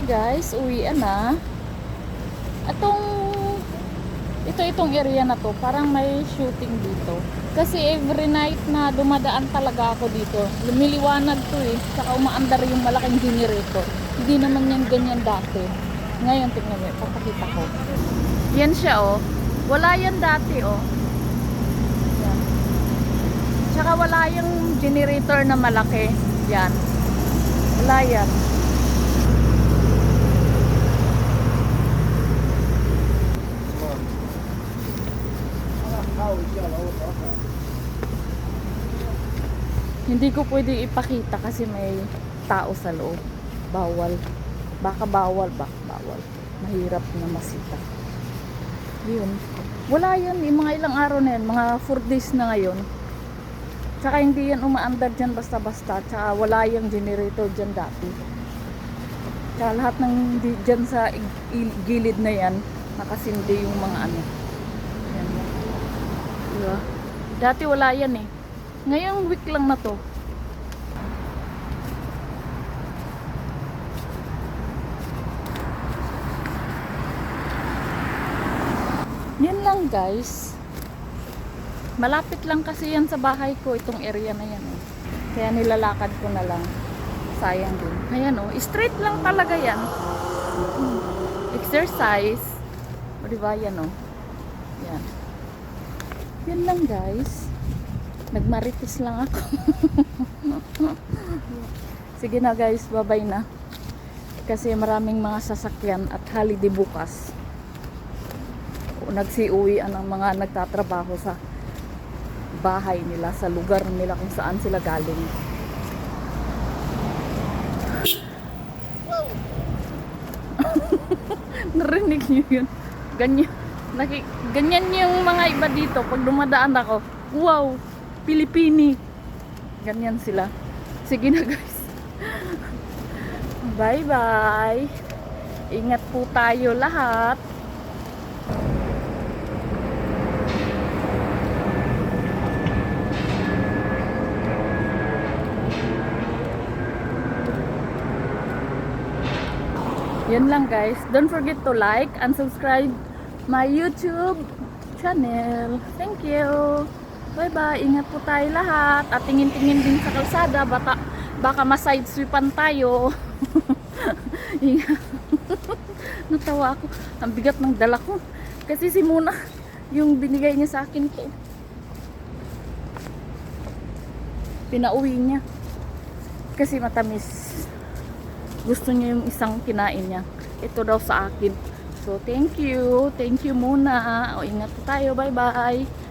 Hi guys, uwian na. Atong ito itong area na to, parang may shooting dito. Kasi every night na dumadaan talaga ako dito. Lumiliwanag to eh. Tsaka umaandar yung malaking generator. Hindi naman yan ganyan dati. Ngayon, tingnan mo, papakita ko. Yan siya oh. Wala yan dati oh. Yan. Tsaka wala yung generator na malaki. Yan. Wala yan. Hindi ko pwede ipakita kasi may tao sa loob. Bawal. Baka bawal, baka bawal. Mahirap na masita. Yun. Wala yan. Yung mga ilang araw na yan. Mga 4 days na ngayon. Tsaka hindi yan umaandar dyan basta-basta. Tsaka wala yung generator dyan dati. Tsaka lahat ng dyan sa gilid na yan, nakasindi yung mga ano. Yan. Diba? Dati wala yan eh. Ngayong week lang na to. Yan lang guys. Malapit lang kasi yan sa bahay ko, itong area na yan. Eh. Kaya nilalakad ko na lang. Sayang din. Ayan oh, straight lang talaga yan. Hmm. Exercise. O diba yan oh. Yan. Yan lang guys. Nagmaritis lang ako. Sige na guys, babay na. Kasi maraming mga sasakyan at holiday bukas. O, Nagsiuwi ang mga nagtatrabaho sa bahay nila, sa lugar nila kung saan sila galing. Narinig niyo yun. Ganyan. Naki, ganyan yung mga iba dito. Pag dumadaan ako, wow, Pilipini. Ganyan sila. Sige na guys. Bye bye. Ingat po tayo lahat. Yan lang guys. Don't forget to like and subscribe my YouTube channel. Thank you. Bye bye. Ingat po tayo lahat. At tingin-tingin din sa kalsada. Baka, baka ma-sidesweepan tayo. Ingat. Natawa ako. Ang bigat ng dala ko. Kasi si Muna, yung binigay niya sa akin to. Pinauwi niya. Kasi matamis gusto niya yung isang kinain niya. Ito daw sa akin. So, thank you. Thank you muna. O, ingat tayo. Bye-bye.